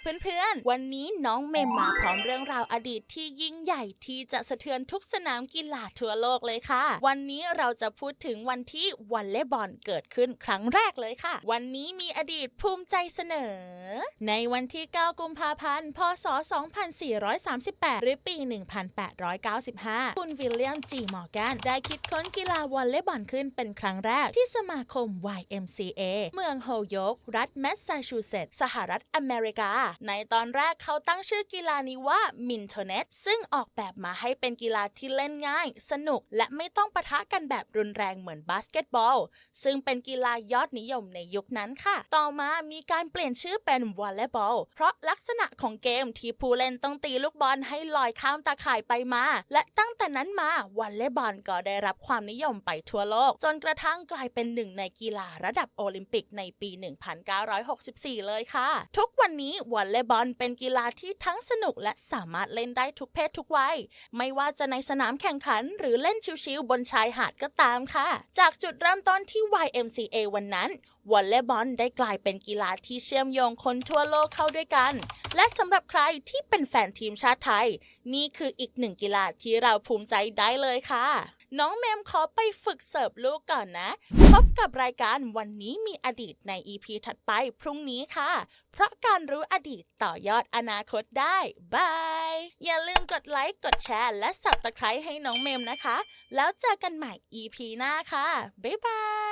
เพื่อนๆ วันนี้น้องเมมมาพร้อมเรื่องราวอดีตที่ยิ่งใหญ่ที่จะสะเทือนทุกสนามกีฬาทั่วโลกเลยค่ะ วันนี้เราจะพูดถึงวันที่วอลเลย์บอลเกิดขึ้นครั้งแรกเลยค่ะ วันนี้มีอดีตภูมิใจเสนอ ในวันที่ 9 กุมภาพันธ์ พศ 2438 หรือปี 1895 คุณวิลเลียมจีมอร์แกนได้คิดค้นกีฬาวอลเลย์บอลขึ้นเป็นครั้งแรกที่สมาคม YMCA เมืองโฮโยก รัฐแมสซาชูเซตส์สหรัฐอเมริกาในตอนแรกเขาตั้งชื่อกีฬานี้ว่ามินโทเนตซึ่งออกแบบมาให้เป็นกีฬาที่เล่นง่าย สนุก และไม่ต้องปะทะกันแบบรุนแรงเหมือนบาสเกตบอล ซึ่งเป็นกีฬายอดนิยมในยุคนั้นค่ะ ต่อมามีการเปลี่ยนชื่อเป็นวอลเลย์บอล เพราะลักษณะของเกมที่ผู้เล่นต้องตีลูกบอลให้ลอยข้ามตาข่ายไปมา และตั้งแต่นั้นมาวอลเลย์บอลก็ได้รับความนิยมไปทั่วโลก จนกระทั่งกลายเป็นหนึ่งในกีฬาระดับโอลิมปิกในปี 1964 เลยค่ะ ทุกวันนี้วอลเลย์บอลเป็นกีฬาที่ทั้งสนุกและสามารถเล่นได้ทุกเพศทุกวัย ไม่ว่าจะในสนามแข่งขันหรือเล่นชิวๆบนชายหาดก็ตามค่ะ จากจุดเริ่มต้นที่ YMCA วันนั้นวอลเลย์บอลได้กลายเป็นกีฬาที่เชื่อมโยงคนทั่วโลกเข้าด้วยกัน และสำหรับใครที่เป็นแฟนทีมชาติไทย นี่คืออีกหนึ่งกีฬาที่เราภูมิใจได้เลยค่ะ น้องเมมขอไปฝึกเสิร์ฟลูกก่อนนะ พบกับรายการวันนี้มีอดีตใน EP ถัดไปพรุ่งนี้ค่ะ เพราะการรู้อดีตต่อยอดอนาคตได้บาย อย่าลืมกดไลค์ กดแชร์ และ s ับ s c r i b e ให้น้องเมมนะคะ แล้วเจอกันใหม่ EP หน้าค่ะ บ๊ายบาย